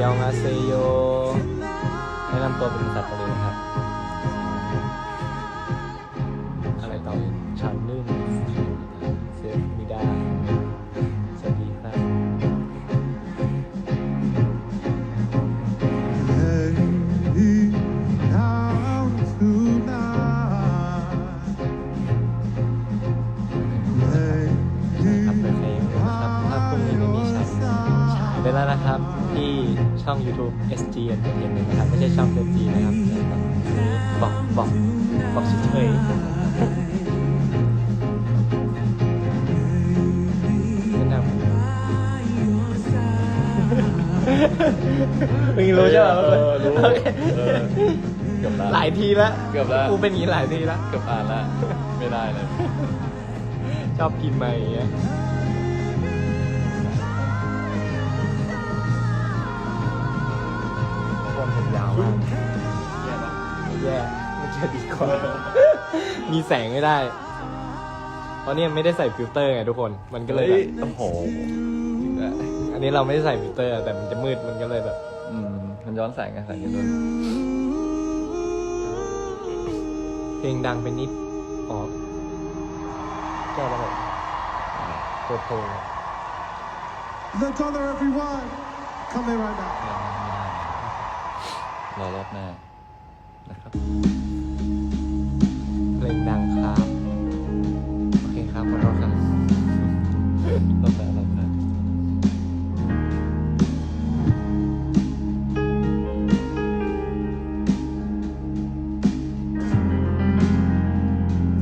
ยองอาเซโยแนะนำ ช่อง YouTube SG Entertainment นะครับ ไม่ใช่ช่อง SG นะครับบอกบอกบอกเฉยๆแนะนำมึงรู้ใช่ไหมเออรู้โอเคเออเกือบละหลายทีแล้วเกือบละกูเป็นอย่างนี้หลายทีแล้วเกือบอ่านละไม่ได้เลย ชอบกินมาอย่างเงี้ย มยาวมากแย่ไม่ใช่ดีกว่า มีแสงไม่ได้ เพราะเนี่ยไม่ได้ใส่ฟิลเตอร์ไงทุกคน มันก็เลยแบบโอ้โหถึงแล้วอันนี้เราไม่ได้ใส่ฟิลเตอร์ แต่มันจะมืด มันก็เลยแบบ อืม มันย้อนแสงไงแสงกันด้วยเพลงดังไปนิด อ๋อแก้แล้วแบบเปิดโพล The color, everyone. Come in right now. รอรอบหน้านะครับเพลงดังครับ โอเคครับขอโทษครับรอบหน้ารอบหน้า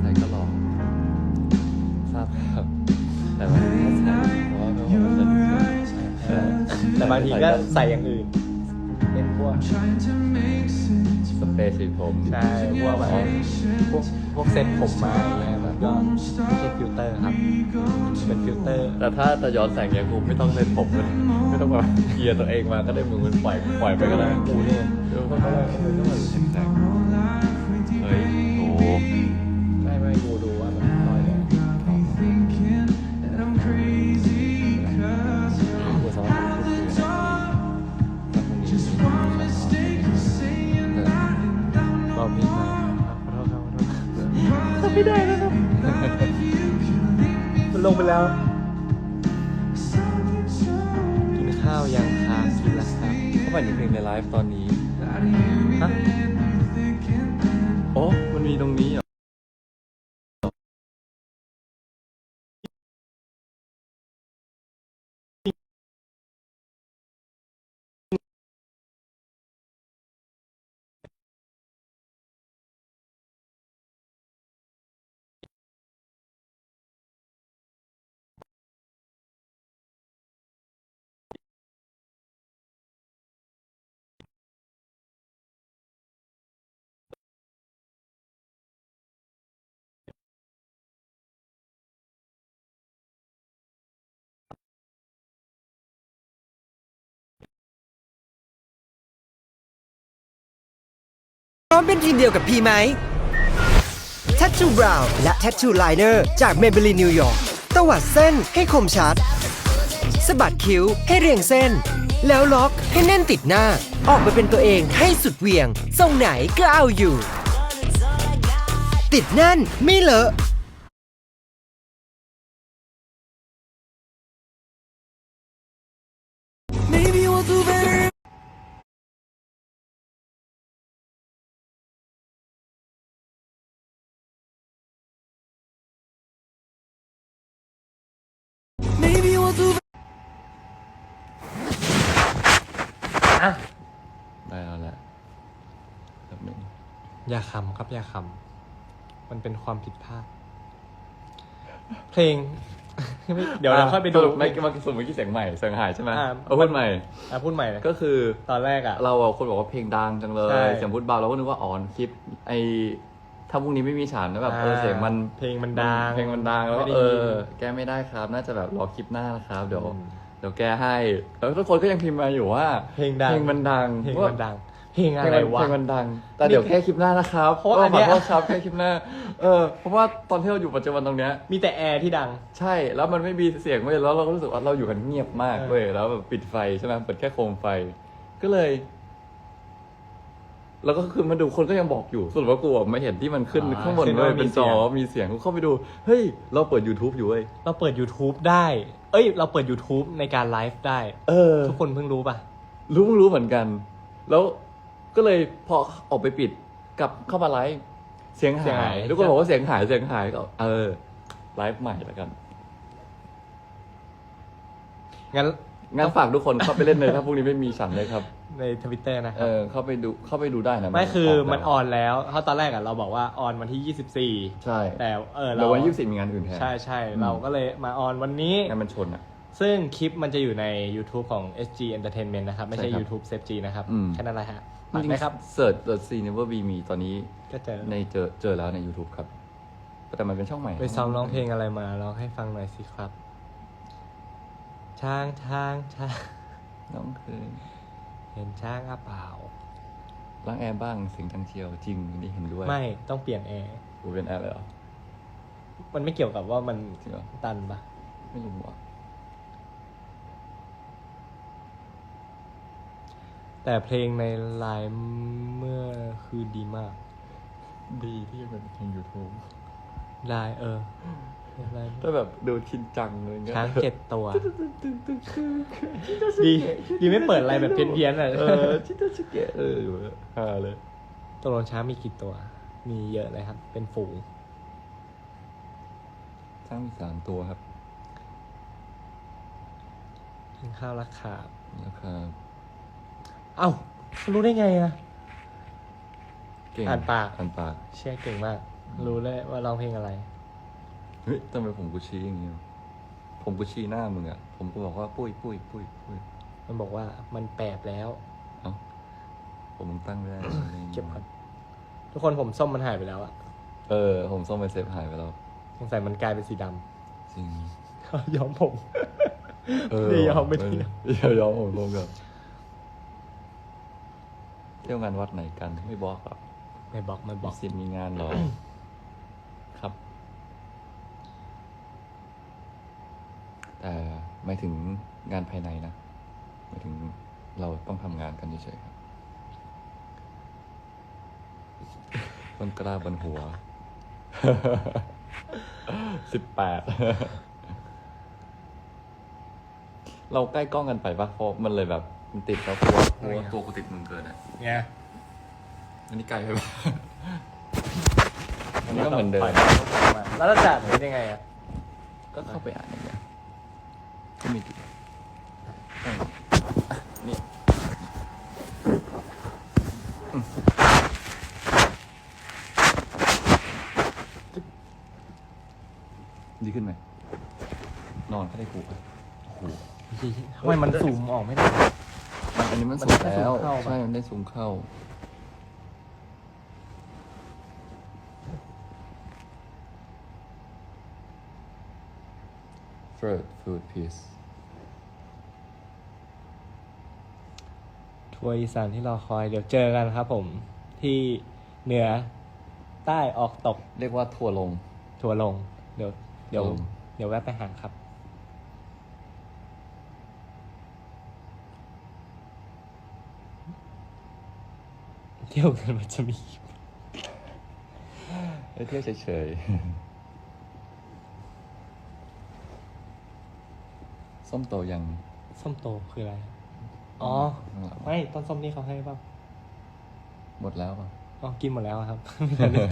ใส่ก็หล่อทราบครับ แต่ว่าถ้าใส่เพราะว่าเพราะว่ามันจะแต่บางทีก็ใส่อย่างอื่นเป็น ผมใช่พวกแบบพวกพวกเซ็ตผมมาอย่างเงี้ยแบบก็ไม่ใช่ฟิลเตอร์ครับ เป็นฟิลเตอร์ แต่ถ้าจะย้อนแสงเนี้ยกูไม่ต้องเล่นผมเลยไม่ต้องแบบเคลียร์ตัวเองมาก็ได้มึงมันปล่อยปล่อยไปก็ได้กูเนี่ยเออก็ได้ก็ได้ก็ได้แสง ไปแล้ว กินข้าวยังครับกินแล้วครับเขาไปเพลงในไลฟ์ตอนนี้ฮะ ร้อมเป็นทีมเดียวกับพี่ไหม Tattoo Brow และ Tattoo Liner จาก Maybelline New York ตวัดเส้นให้คมชัดสะบัดคิ้วให้เรียงเส้น แล้วล็อกให้แน่นติดหน้า ออกมาเป็นตัวเองให้สุดเหวี่ยง ทรงไหนก็เอาอยู่ ติดแน่นไม่เลอะ อะได้แล้วแหละแบบหนึงอย่าขำครับอย่าขำมันเป็นความผิดพลาด เพลง เดี๋ยวเราค่อยไปดู สรุปไม่เมื่อกี้สมมติเมื่อกี้เสียงใหม่เสียงหายใช่ไหมอ่า เอาพูดใหม่ อะพูดใหม่เลยก็คือ ตอนแรกอะ เราอะคนบอกว่าเพลงดังจังเลใช่ ย เสียงพูดเบาเราก็นึกว่าอ๋อคลิปไอถ้าพรุ่งนี้ไม่มีฉันนะแบบเอออ่าเสียงมันเพลงมันดังเพลงมันดังแล้วก็ไม่ได้เอยิน อ แก้ไม่ได้ครับ น่าจะแบบรอคลิปหน้านะครับ เดี๋ยวอืมเดี๋ยวแก้ให้ แล้วทุกคนก็ยังพิมพ์มาอยู่ว่าเพลงดังเพลงมันดังเพลงว่ามันดังเพลงเพอะลงไรมันวะเพลงมันดัง แต่เดี๋ยวแค่คลิปหน้านะครับเพราะว่าอันเนี้ยขอโทษครับแค่คลิปหน้า เออ เพราะว่าตอนที่เราอยู่ปัจจุบันตรงเนี้ย มีแต่แอร์ที่ดัง ใช่ แล้วมันไม่มีเสียงเว้ย แล้วเราก็รู้สึกว่าเราอยู่กันเงียบมากเออเว้ย แล้วแบบปิดไฟใช่ไหมเปิดแค่โคมไฟ ก็เลย แล้วก็คือมาดูคนก็ยังบอกอยู่ส่วนว่ากลัวไม่เห็นที่มันขึ้นอ๋อข้างบนขึ้นเลว่ายมีเป็นจอเสียง มีเสียงกูเข้าไปดู เฮ้ย เราเปิด YouTube อยู่เว้ยเราเปิด YouTube ได้ เอ้ย เราเปิด YouTube ในการไลฟ์ได้ เออ ทุกคนเพิ่งรู้ป่ะ รู้เพิ่งรู้เหมือนกัน แล้วก็เลยพอออกไปปิดกลับเข้ามาไลฟ์เสียงเสียงหาหาย ยทุกคนบอกว่าเสียงหายเสียงหายก็เออไลฟ์ใหม่แล้วกัน งั้น งั้นฝากทุกคนเข้าไปเล่นเลยถ้าพรุ่งนี้ไม่มีฉันเลยครับ ในทวิตเตอร์นะคเอรับอเข้าไปดูเข้าไปดูได้นะไม่คือมันอออนแล้วเพราะตอนแรกอะเราบอกว่าออนวันที่ 24 ใช่แต่เออแล้เราววันยี่สิบมีงานอื่นแทน ใช่ใช่อืม เราก็เลยมาออนวันนี้ งานมันชนอะ ซึ่งคลิปมันจะอยู่ใน YouTube ของ SG Entertainment นะครับ ไม่ใช่ ใช่ครับ YouTube Save G นะครับ อืม แค่นั้นแหละฮะปัดไหมครับเสิร์ช The C Never Be Me ตอนนี้ก็เจอในเจอเจอแล้วใน YouTube ครับ แต่มันเป็นช่องใหม่ไปซ้อมร้องเพลงอะไรมาร้องให้ฟังหน่อยสิครับ ช้างช้างช้างน้องคือ เห็นช้างอะเปล่า ล้างแอร์บ้างเสียงดังเชียวจริงอันนี่เห็นด้วยไม่ต้องเปลี่ยนแอร์กูเป็นแอร์เลยเหรอมันไม่เกี่ยวกับว่ามันจริงเหรอตันปะไม่รู้อะแต่เพลงในไลน์เมื่อคือดีมากดีที่เป็นเพลง YouTube ไลน์เออไลน์ ถ้าแบบดูชินจังเลยเงี้ยช้างเจ็ดตัว ดีดีไม่เปิดอะไรแบบเพี้ยนๆอะเออชินตาชิเกะเออฮาเลยตกลงช้างมีกี่ตัว มีเยอะเลยครับ เป็นฝูงช้างมีสามตัวครับกินข้าวราคาบแล้วก็เอ้า รู้ได้ไงอะเก่งอ่านปากอ่านปากเชี่ยเก่งมาก รู้เลยว่าร้องเพลงอะไร เฮ้ยทำไมผมกูชี้อย่างเงี้ยผมกูชี้หน้ามึงอะ ผมก็บอกว่าปุ้ยปุ้ยปุ้ยปุ้ยมันบอกว่ามันแปบแล้ว เอ้าผมมึงตั้งไม่ได้เก็บก่อนทุกคนผมส้มมันหายไปแล้วอะเออ ผมส้มไปเซฟหายไปแล้วสงสัยมันกลายเป็นสีดจริงำย้อมผมเออไม่ยอมไม่ดีเดี๋ยวยอมผมลงกับเที่ยวงานวัดไหนกันไม่บอกหรอกไม่บอกไม่บมีอกสิทธิ์มีงานหรอ ครับ แต่ไม่ถึงงานภายในนะไม่ถึงเราต้องทำงานกันเฉยๆครับต้นกล้าบนหัว สิบแปด เราใกล้กล้องกันไปปะเพราะมันเลยแบบมันติดแล้วเพราะว่าเพราะว่าตัวกูติดมึงเกินอะ เนี่ยอันนี้ไกลไปปะอันนี้ก็เหมือนเดิม แล้วเราจัดเป็นยังไงอะก็เข้าไปอ่านอย่างเงี้ย ก็มีกี่ใช่นี่อืมดีขึ้นไหม นอนก็ได้กูอะโอ้โหทำไมมันสูมออกไม่ได้ มันอันนี้มันมันสูงได้แล้วซูมเข้าปะใช่ มันได้สูงเข้า Third food piece ทัวร์อีสานที่เราคอยเดี๋ยวเจอกันครับผม ที่เหนือใต้ออกตกเรียกว่าทัวร์ลง ทัวร์ลง เดี๋ยว เดี๋ยวทัวร์ลง เดี๋ยวแวะไปหาครับ เที่ยวกันมันจะมีไปเที่ยวเฉยๆ ส้มโตยังส้มโตคืออะไร อ๋อข้างหลังไม่ต้นส้มนี่เขาให้เปล่าหมดแล้วป่ะอ๋อกินหมดแล้วอะครับไม่ทันได้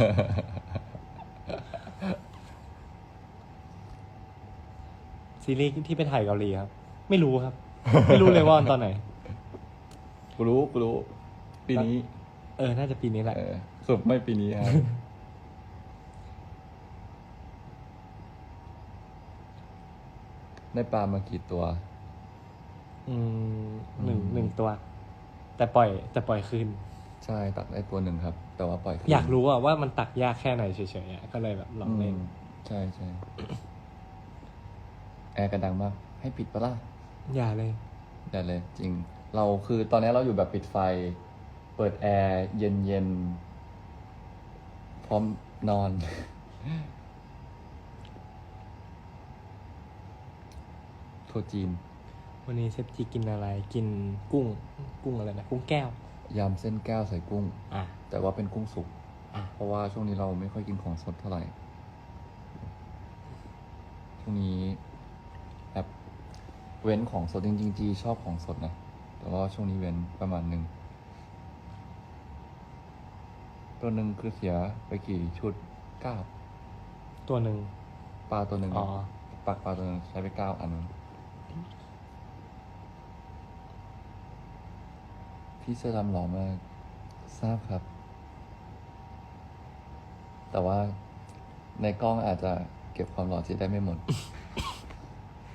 ซีรีส์ที่ไปถ่ายเกาหลีครับ ไม่รู้ครับ ไม่รู้เลยว่าตอนไหน กูรู้กูรู้ ปีนี้ เออ น่าจะปีนี้แหละเออสรุปไม่ปีนี้ฮะ ได้ปลามากี่ตัว อืมหนึ่งอืมหนึ่งตัว แต่ปล่อยแต่ปล่อยคืน ใช่ตักได้ตัวหนึ่งครับ แต่ว่าปล่อยคืนอยากรู้อะว่ามันตักยากแค่ไหนเฉยๆอะก็เลยแบบลองเล่นมใช่ใช่แอร์กระดังมาก ให้ปิดปะล่ะ อย่าเลย ได้เลยจริง เราคือตอนนี้เราอยู่แบบปิดไฟ เปิดแอร์เย็นเย็นๆพร้อมนอน ทัวร์จีน วันนี้เซฟจีกินอะไร กินกุ้ง กุ้งอะไรนะ กุ้งแก้ว ยำเส้นแก้วใส่กุ้ง อะ แต่ว่าเป็นกุ้งสุก อะ เพราะว่าช่วงนี้เราไม่ค่อยกินของสดเท่าไหร่ ช่วงนี้แบบเว้นของสดจริงๆจีชอบของสดนะ แต่ว่าช่วงนี้เว้นประมาณหนึ่ง ตัวหนึ่งคือเสียไปกี่ชุดเก้าตัวหนึ่ง ปลาตัวหนึ่งอ๋อปลาปลาตัวหนึ่งใช้ไปเก้าอัน พี่เสื้อดำหล่อมากทราบครับ แต่ว่าในกล้องอาจจะเก็บความหล่อจีได้ไม่หมด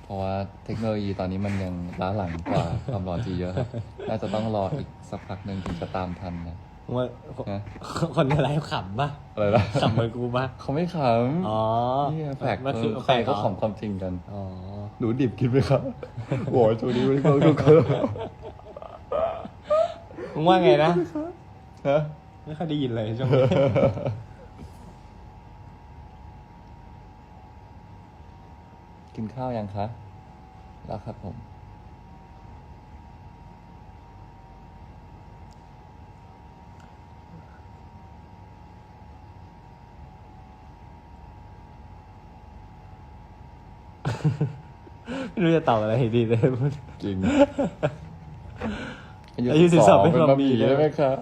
เพราะว่าเทคโนโลยีตอนนี้มันยังล้าหลังกว่าความหล่อจีเยอะครับน่าจะต้องรออีกสักพักหนึ่งถึงจะตามทันนะ ว่าฮะ คนอะไรขำปะอะไรนะขำเหมือนกูปะเขาไม่ขำอ๋อเนี่ยแปลกมันคือใครแปลเขาหอของความจริงกัน อ๋อ หนูดิบกินไหมครับโอ้ยช่วงนี้ไม่ได้เพิ่งทุกคน มึงว่าไงนะฮะไม่ค่อยได้ยินเลยช่วงนี้กินข้าวยังคะ แล้วครับผม ไม่รู้จะตอบอะไรดีเลย จริง อายุ12เป็นเป็นบะบะหหมี่มี่ได้ได้ไหไหมมครับ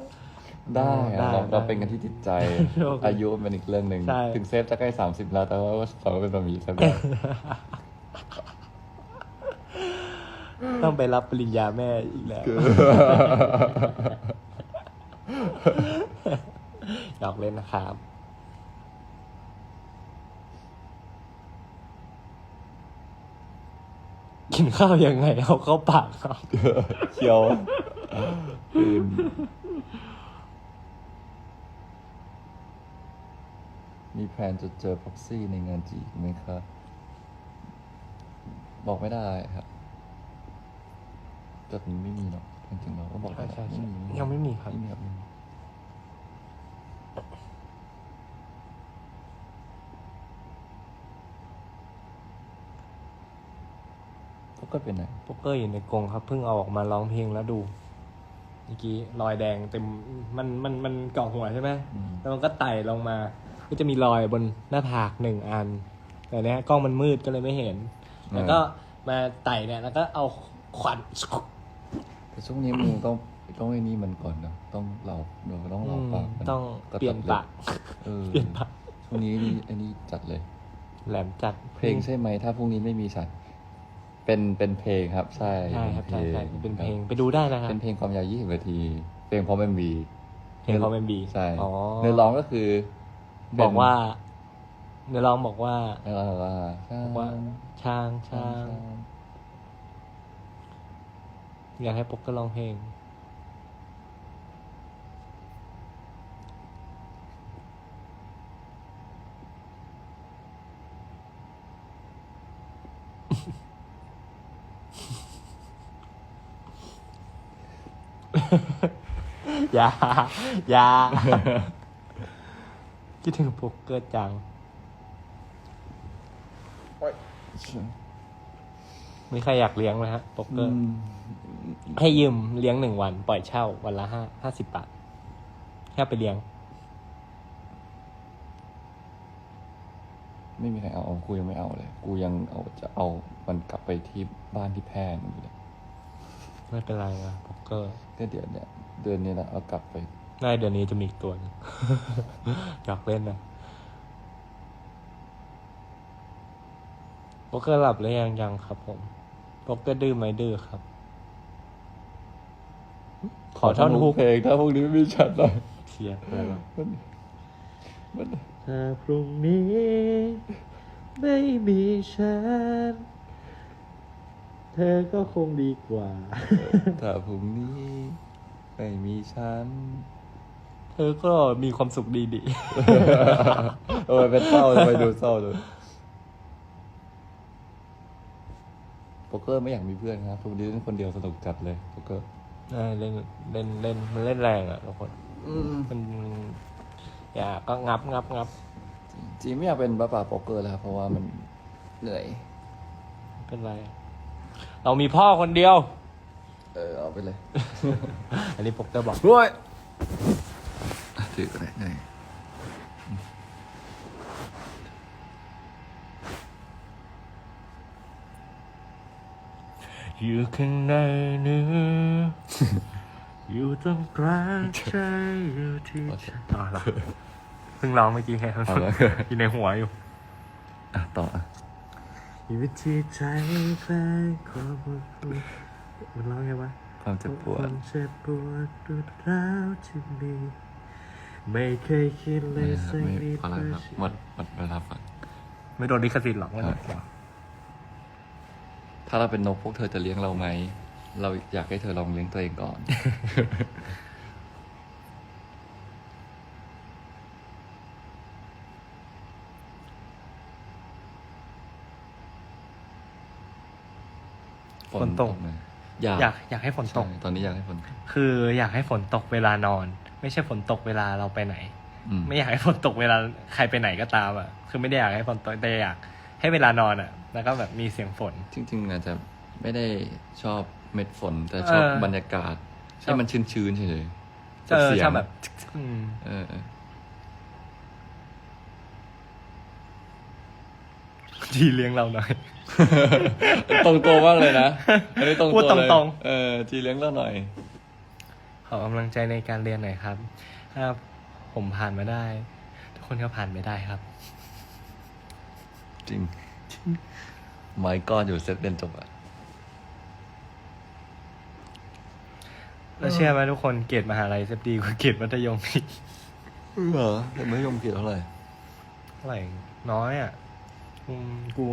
ได้ได้อะเราได้เราเป็นกันที่จิตใจ โอเคอายุเป็นอีกเรื่องหนึ่งใช่ ถึงเซฟจะใกล้สามสิบแล้วแต่ว่าสองเป็นบะหมี่ใช่ไหมต้องไปรับปริญญาแม่อีกแล้วหยอกเล่นนะครับ กินข้าวยังไงเอาเข้าปากครับ เคี้ยว คืนมีแพลนจะเจอพ็อกซี่ในงานจีอีกไหมครับบอกไม่ได้ครับจุดนี้ไม่มีหรอกจริงๆเราก็บอกใช่ไม่ใช่ได้ใช่ไม่มียังไม่มีครับไม่มีครับไม่มีพวกก็เป็นไหนโป๊กเกอร์อยู่ในกรงครับ เพิ่งเอาออกมาร้องเพลงแล้วดู เมื่อกี้รอยแดงเต็มมันมันมันเกาะหัวใช่ไหมอืมแล้วมันก็ไต่ลงมา ก็จะมีรอยบนหน้าผากหนึ่งอัน แต่เนี้ยกล้องมันมืดก็เลยไม่เห็น แล้วก็มาไต่เนี่ยแล้วก็เอาขวัญแต่ช่วงนี้มึงต้องต้องไอ้นี่มันก่อนนะต้องเราเราต้องเราปากมันต้องระเปลี่ยนตัปากดเออเปลี่ยนปากช่วงนี้นี่ไอ้นี่จัดเลย แหลมจัดเพลงใช่ไหมถ้าพรุ่งนี้ไม่มีฉัน เป็นเป็นเพลงครับใช่ใช่ครับใช่ใช่เป็นเพลงครับไปดูได้นะครับเป็นเพลงความยาว 20 นาที เพลงพร้อมเอ็มบีเพลงเขาเป็นบีใช่อ๋อเนื้อร้องก็คือเป็นบอกว่าเนื้อร้องบอกว่าเนื้อร้องบอกว่าบอกว่าช้างช้างอยากให้ป๊กก็ร้องเพลง อย่าอย่าคิดถึงโป๊กเกอร์จัง มีใครอยากเลี้ยงไหมฮะโป๊กเกอือร์มให้ยืมเลี้ยงหนึ่งวัน ปล่อยเช่า วันละห้าห้าสิบบาทแค่ไปเลี้ยง ไม่มีใครเอาเอากูยังไม่เอาเลย กูยังเอาจะเอามันกลับไปที่บ้านที่แพร่อยู่เลย ไม่เป็นไรนะโป๊กเกอร์ก็เดี๋ยวเนี่ยเดือนนี้นะเอากลับไปได้เดือนนี้จะมีอีกตัวหนึงอยากเล่นนะโป๊กเกอร์หลับหรือยังยังครับผมโป๊กเกอร์ดื้อไหมดื้อครับ ขอท่อนฮุกเพลงถ้าพวกนี้ไม่มีฉันเลยเชียร์อะไรวะมันมัน ถ้าพรุ่งนี้ ไม่มีฉัน เธอก็คงดีกว่า ถ้าพรุ่งนี้ไม่มีฉัน เธอก็มีความสุขดีดีเออเป็นเศร้าทำไมดูเศร้าเลยโป๊กเกอร์ไม่อยากมีเพื่อนครับพรุ่งนี้เล่นคนเดียวสนุกจัดเลยโป๊กเกอร์เออเล่นเล่นเล่นมันเล่นแรงอะทุกคนอืมมันอย่าก็งับงับงับจริงไม่อยากเป็นบ้าป่าโป๊กเกอร์แล้วครับเพราะว่ามันเหนื่อยไม่เป็นไร เรามีพ่อคนเดียว เออเอาไปเลยอันนี้ปกเตอร์บอกด้วยถือก็ได้ได้อยู่ข้างในเนื้ออยู่ตรงกลางใจอยู่ที่ใจอ๋อเหรอเพิ่งร้องเมื่อกี้ไงเอาแล้วอยู่ในหัวอยู่ อะต่ออะ อยู่ที่ใจใครความปวดมันร้องไงวะความเจ็บปวคด วามเจ็บปวดรุดร้าวที่มี ไม่เคยคิดเลไม่ยครับสักไม่นิดพอแล้วครับ หมดหมดเวลาฟังไม่โดนลิขสิทธิ์หรอกไม่โดนครับถ้าเราเป็นนกพวกเธอจะเลี้ยงเราไหม เราอยากให้เธอลองเลี้ยงตัวเองก่อน ฝนตกไหมอยากอยากอยากให้ฝนตก ใช่ตอนนี้อยากให้ฝนตกคืออยากให้ฝนตกเวลานอน ไม่ใช่ฝนตกเวลาเราไปไหน อืม ไม่อยากให้ฝนตกเวลาใครไปไหนก็ตามอะ คือไม่ได้อยากให้ฝนตกแต่อยากให้เวลานอนอะ แล้วก็แบบมีเสียงฝน จริงๆอาจจะไม่ได้ชอบเม็ดฝน แต่ชอบเออบรรยากาศชอบ ให้มันชื้นๆเฉยๆเออเสียงชอบแบบอืม เออ เออทีเลี้ยงเราหน่อย ตรงตัวมากเลยนะอันนี้ตรงพูดตัวเลยตรงๆ เออจีเลี้ยงเราหน่อย ขอกำลังใจในการเรียนหน่อยครับ ถ้าผมผ่านมาได้ ทุกคนก็ผ่านไม่ได้ครับ จริงไม้ก้อนอยู่เซตเรียนจบอะแล้วเชื่อไหมทุกคนเกรดมหาลัยเซฟดีกว่าเกรดมัธยมอีกเหรอแต่ไม่ยอมเกียรเท่าไหร่ เท่าไหร่น้อยอะ อืมกู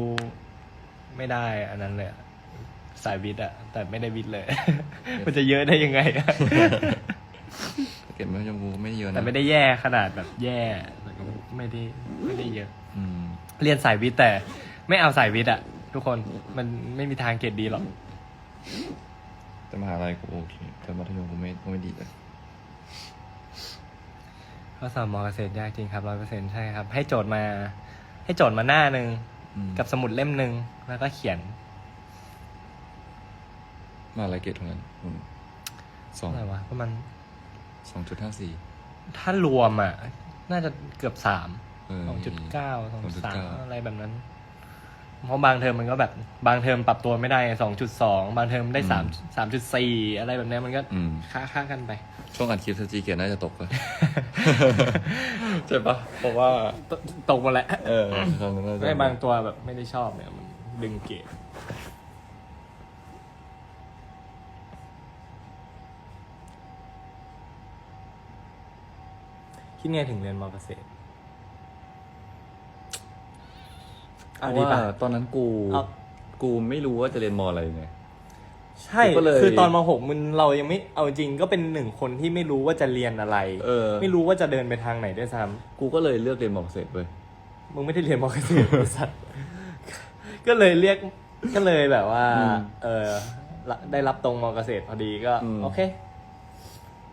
ไม่ได้อันนั้นเลยอะสายวิทย์อะแต่ไม่ได้วิทย์เลย มันจะเยอะได้ยังไงอะเก็บไม่ยอมกูไม่เยอะนะแต่ไม่ได้แย่ขนาดแบบแย่แต่ก็ไม่ได้ไม่ได้เยอะ อืม เรียนสายวิทย์แต่ ไม่เอาสายวิทย์อะทุกคนมันไม่มีทางเกรดดีหรอก แต่มหาลัยกูโอเคแต่มัธยมกูไม่กูไม่ดีเลย ข้อสอบมอเกษตรยากจริงครับร้อยเปอร์เซ็นใช่ครับ ให้โจทย์มา ให้โจทย์มาหน้าหนึ่งอืมกับสมุดเล่มหนึ่งแล้วก็เขียนมหาลัยเกรดเท่านั้นอืมสองอะไรวะประมาณสองจุดห้าสี่ถ้ารวมอะ น่าจะเกือบสามเออสองจุดเก้าสองสาม2.9อะไรแบบนั้น เพราะบางเทอมมันก็แบบบางเทอมปรับตัวไม่ได้สองจุดสองบางเทอมได้สามสามจุดสี่อะไรแบบเนี้ยมันก็อืมค่าค่ากันไป ช่วงอัดคลิปสจีเกียรติน่าจะตกเลยใช่ปะเพราะว่า ตตกหมดแหละเออตอนนั้นน่าจะ ไม่บางตัวแบบไม่ได้ชอบเนี่ยมันดึงเกรดคิดไงถึงเรียนมอเกษตร เพเอาราะดีว่าป่ะ ตอนนั้นกู เอา กูไม่รู้ว่าจะเรียนมออะไรไง ใช่ ก็เลยคือตอนมหกมันเรายังไม่เอาจริงก็เป็นหนึ่งคนที่ไม่รู้ว่าจะเรียนอะไรเออ ไม่รู้ว่าจะเดินไปทางไหนด้วยซ้กูก็เลยเลือกเรียนมอเกษตรเว้ยำมึงไม่ได้เรียนมอเกษตร ไอ้สัตว์ก็เลยเรียกก็เลยแบบว่า อืมเออละได้รับตรงมอเกษตรพอดีก็ อืม โอเค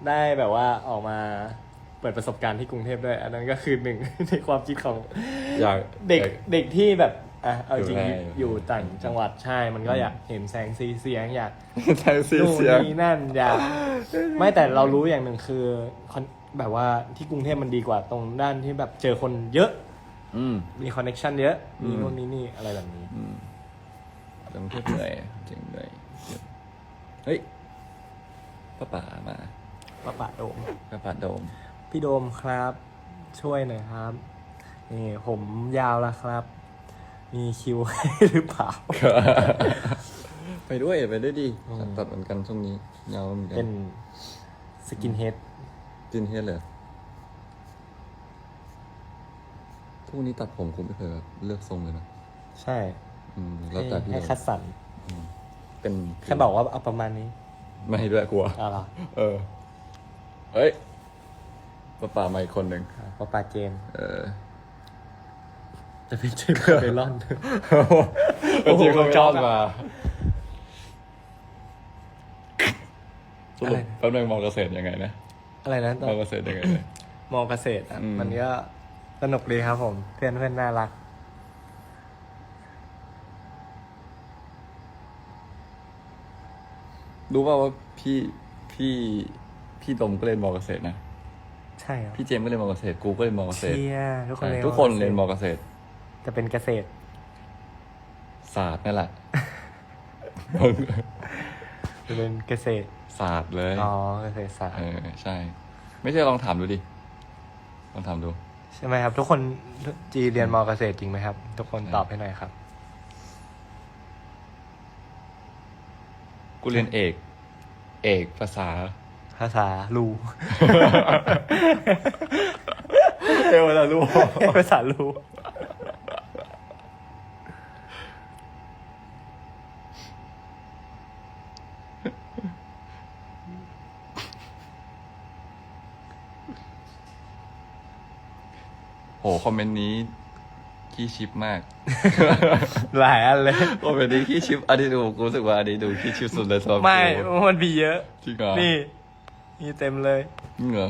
ได้แบบว่าออกมา เปิดประสบการณ์ที่กรุงเทพด้วย อันนั้นก็คือหนึ่ง ในความคิดของอยากเด็กเด็กที่แบบอะเอาจริงอยู่อยู่ในอยู่ต่างจังหวัดใช่มันก็อยากเห็นแสงสีเสียงอยากแทนซีนู่นเสียง นี่นั่นอยากไม่แต่เรารู้อย่างหนึ่งคือคอนแบบว่าที่กรุงเทพมันดีกว่าตรงด้านที่แบบเจอคนเยอะอืมมีคอนเน c ชันเยอะมีอืมนู่นนี่นี่อะไรแบบนี้อืมแต่กรุงเทพเหนื่อยจริงเหนื่อยเฮ้ยป้าป่ามาปะปะโดมป้าป่าโดม พี่โดมครับ ช่วยหน่อยครับนี่ผมยาวแล้วครับ มีคิวให้หรือเปล่า ไปด้วยไปด้วยดิอืม ตัดเหมือนกันช่วงนี้ยาวเหมือนกัเป็นสกินเฮดจินเฮดเลยทุกวันนี้ตัดผมผมไม่เคยแบบเลือกทรงเลยนะใช่อืมแล้วแต่ให้พี่ให้เลยคัดสรรเป็นแค่บอกว่าเอาประมาณนี้ไม่ให้ด้วยกลัว เอาเหรอเออเฮ้ย ป้าป่ามาอีกคนหนึ่งอะปะปาเจมส์เออจะเป็นเจมส์เบลอนเป็นจริงเขาชอบมาสอะรุไรปแป๊บนึงมองเกษตรยังไงนะ อะไรนะตอมนองเกษตรยังไงนะมองเกษตรอะอืมมันก็สนุกดีครับผม เพื่อนเพื่อนน่ารัก รู้ป่าวว่าพี่พี่พี่ดมก็เรียนมอเกษตรนะ ใช่ครับพี่เจมส์ก็เรียนมอเกษตร กูก็เรียนมอเกษตรเชียร์ทุกคนใช่เรียนทุกคนเรียนมอเกษตรจะเป็นเกษตร ศาสตร์นั่นแหละ จะเป็นเกษตรศาสตร์เลยอ๋อเกษตรศาสตร์เออใช่ ไม่ใช่ลองถามดูดิลองถามดู ใช่ไหมครับ ทุกคนจีเรียนมอเกษตรจริงไหมครับ ทุกคนใช่ตอบให้หน่อยครับ กูเรียนเอก เอกภาษา ภาษาลูเอวละลูกภาษาลูโหคอมเมนต์นี้ขี้ชิปมาก หลายอันเลยคอมเมนต์นี้ขี้ชิปอันนี้ดูกูรู้สึกว่าอันนี้ดูขี้ชิปสุดเลยสำหรับไม่ กูมันมีเยอะ จริงเหรอ นี่ มีเต็มเลยจริงเหรอ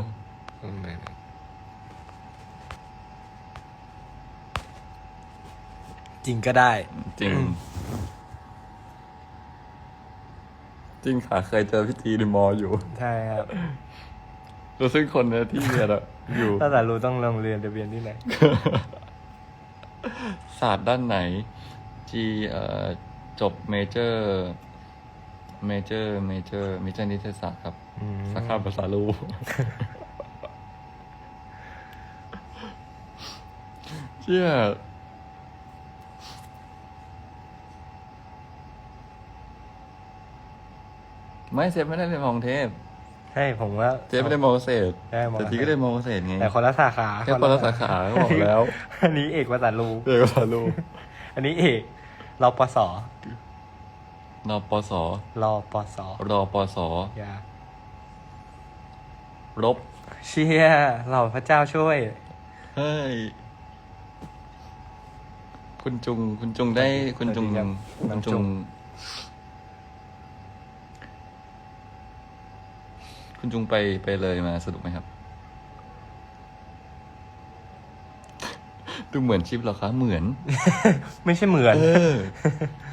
จริงก็ได้ จริง จริงค่ะเคยเจอพี่ทีในมออยู่ ใช่ครับรู้ซึ่งคนเนี่ยที่เรียนอะอยู่ภาษาลูต้องลงเรียนจะเรียนที่ไหน ศาสตร์ด้านไหน จีเอ่อจบเมเจอร์ เมเจอร์ เมเจอร์ เมเจอร์นิเทศศาสตร์ครับอืม สาขาภาษาลูเชี่ยไม่เซฟไม่ได้เรียนมอกรุงเทพ ใช่ผมว่าเจ๊ไม่ได้มอเกษตรใช่มอเกษตรแต่ทีก็ได้มอเกษตรไงแต่คนละสาขาแค่คนละสาขาก็บอกแล้ว อันนี้เอกภาษาลูเรียนภาษาลูอันนี้เอกรอปสนปสรอปสรอปสอย่า รบเชียเหล่าพระเจ้าช่วย เฮ้ย คุณจุง คุณจุงได้ คุณจุง สวัสดีครับคุณน้องจุจุง ง คุณจุงไปไปเลยมาสนุกไหมครับ ดูเหมือนชิปเหรอคะ เหมือน ไม่ใช่เหมือน เออ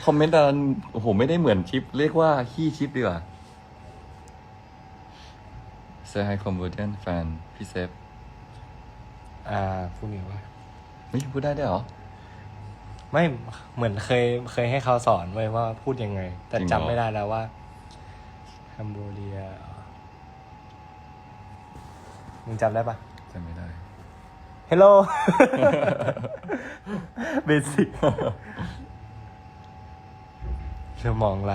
คอมเมนต์ตอนโอ้โห ไม่ได้เหมือนชิป เรียกว่าขี้ชิปดีกว่า Say hi Convergent fan พี่เซฟ อ่าพูดไงว่าไม่พูดได้ด้วยเหรอ ไม่เหมือนเคยเคยให้เขาสอนไว้ว่าพูดยังไง แต่จริงจำเหรอไม่ได้แล้วว่าคัมโบเดียมึงจำได้ปะ จำไม่ได้ Hello เบสิกสมองไหล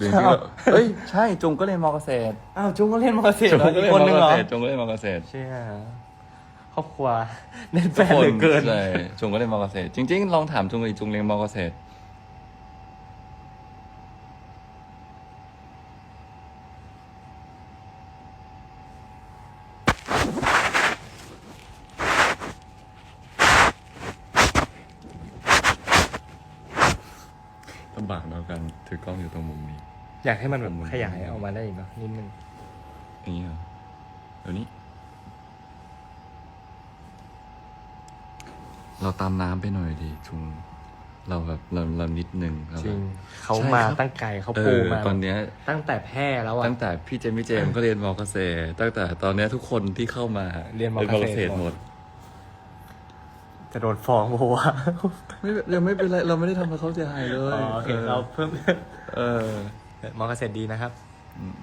เรียนที่เราเอ้ยใช่จุงก็เรียนมอเกษตรอ้าวจุงก็เล่นมอเกษตรจุงเหรอก็อีกเรียนคนมอนึงเกเหรอษตรจุงก็เรียนมอเกษตรเชี่ยครอบครัวเน้นแฟนเหลือเกิน ใช่จุงก็เรียนมอเกษตรจริง ๆ ลองถามจุงเลยจุงเรียนมอเกษตร ลำบากเนาะกันถือกล้องอยู่ตรงมุมนี้ อยากให้มันแบบผมขยายออกมาได้อีกเนาะนิดนึง อย่างนี้เหรอเดี๋ยวนี้ เราตามน้ำไปหน่อยดิจุง เราแบบเราเรานิดนึงเราจริงแบบเขาใช่มาครับตั้งไกลเขาเอปูอมาตอนเนี้ย ตั้งแต่แพร่แล้วอะ ตั้งแต่พี่เจมส์พี่เจมส์ก็เรียนมอเกษตร ตั้งแต่ตอนเนี้ยทุกคนที่เข้ามาเรียนมอเกษตรหมด จะโดนฟ้องเพราะว่าไม่ยังไม่เป็นไรเราไม่ได้ทำให้เขาเสียหายเลอ๋ยอโอเคเราเพิ่ม เออ มอเกษตรดีนะครับอืม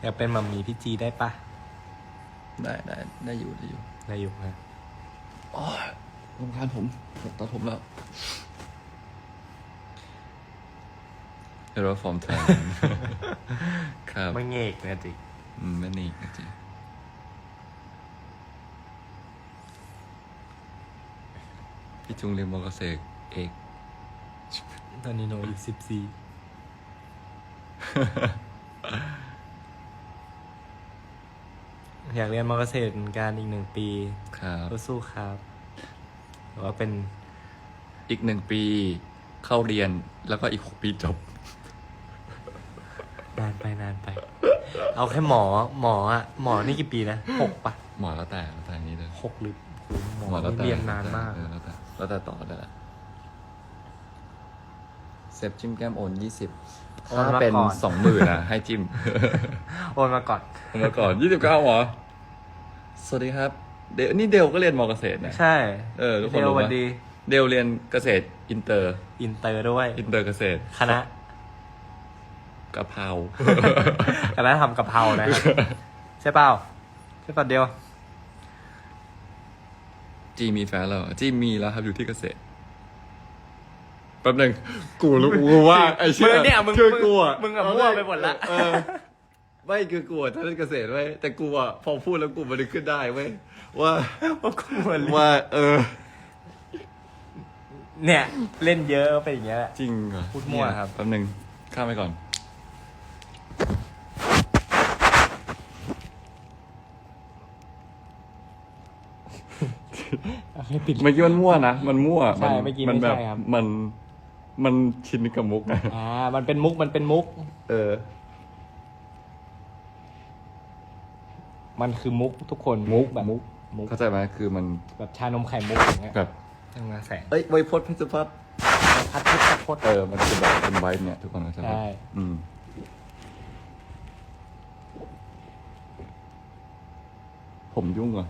อยากเป็นมัมมี่พี่จีได้ปะได้ได้ได้อยู่ได้อยู่ได้อยู่ครับอ๋อรำคาญผมตัดผมแล้วเอรฟอร์มแทนครับไม่เงกนะจิ อืมแม่นี่จริง พี่จุงเรียนมอเกษตรเอกตอนนี้โนอีกสิบสี่อยากเรียนมอเกษตรเหมือนกันอีกหนึ่งปีครับสู้ๆครับหรือว่าเป็นอีกหนึ่งปีเข้าเรียนแล้วก็อีกหกปีจบ นานไปนานไป เอาแค่หมอหมออะหมอนี่กี่ปีนะหกปะหมอแล้วแต่แล้วแต่นี้เลยหกหรือหรือหมอหมอแล้วแต่เรียนนานมาก เออแล้วแต่ แล้วแต่ต่อได้ละเซฟจิ้มแก้มโอนยี่สิบโอนถ้ามาเป็นก่อนสองหมื่นนะให้จิ้ม โอนมาก่อนโอนมาก่อนยี่สิบเก้าหรอ สวัสดีครับ เดลนี่เดลก็เรียนมอเกษตรนะ ใช่เออทุกคนเดลรู้วัปะนดีเดลเรียนเกษตรอินเตอร์ อินเตอร์ด้วย อินเตอร์เกษตรคณะ กะเพรา คณะทำกะเพรานะครับ ใช่เปล่าใช่เปล่าเดียว จีมีแฟนแล้วเหรอจีมีแล้วครับอยู่ที่เกษตรแป๊บหนึงกูรู้กูว่าไอ้เชี่มึงเนี่ยมึงคือกูอะมึงอะมั่วไปหมดละ เออไม่คือกูอะถ้าเล่นเกษตรไว้ยแต่กูอะพอพูดแล้วกูมันนึกขึ้นได้เว้ยว่าว่ากูเหมือนว่า เออ เนี่ยเล่นเยอะก็เป็นอย่างเงี้ยแหละ จริงเหรอพูดมั่วครับ แป๊บหนึงข้ามไปก่อน ให้ปิด เมื่อกี้มันมั่วนะ มันมั่วใช่เมื่อกี้ไม่นแบบใช่ครับ มันมันชินกับมุกไงอ่า มันเป็นมุก มันเป็นมุก เออ มันคือมุกทุกคนมุกแบบมุก มุกเข้าใจไหมคือมันแบบชานมไข่มุกอย่างเงี้ยแบบทางมาแสงเอ้ยไวยพจน์เพชรพัฒน์พัดพุทธพจน์เออ มันคือแบบเป็นไวท์เนี่ย ทุกคนเข้าใจไหมใช่ อืมผมยุ่งเหรอ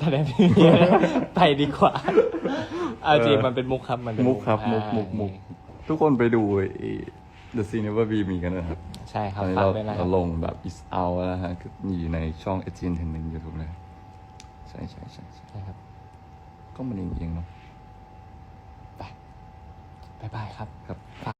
แต่ในที่นี้ไปดีกว่าเอาจริงเออมันเป็นมุกครับมันเป็นมุกครับมุกอ่ามุกมุกทุกคนไปดูไอ้ The Scene Never Be มีกันนะครับใช่คตรัอบนนี้ฝากเราด้วยนะคเรารับลงแบบ is out แล้วนะฮะคืออยู่ในช่อง e g n 1 1 YouTube เลยใช่ใช่ใช่ใช่ใช่ครับก็มันเองเองเนาะ บ๊ายบายครับ ครับ